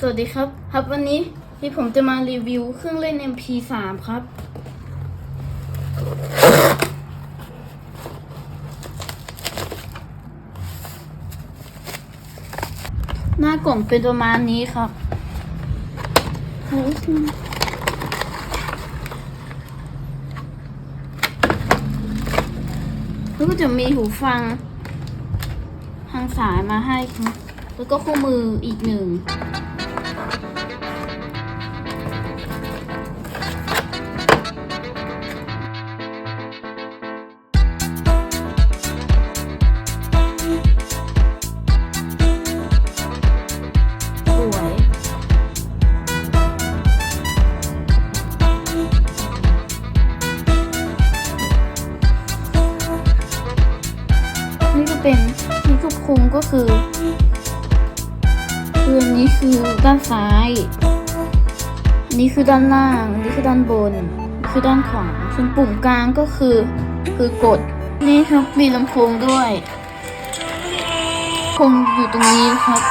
สวัสดีครับ ครับวันนี้ที่ผมจะมารีวิวเครื่องเล่น MP3 ครับ หน้ากล่องเป็นประมาณนี้ครับแล้วก็จะมีหูฟังทางสายมาให้ครับ แล้วก็คู่มืออีกหนึ่งสวยนี่ก็เป็นที่ควบคุมก็คือ คืออันนี้คือด้านซ้าย นี่คือด้านล่าง นี่คือด้านบน คือด้านขวา ส่วนปุ่มกลางก็คือ คือกด นี่ครับมีลำโพงด้วยคงอยู่ตรงนี้ครับ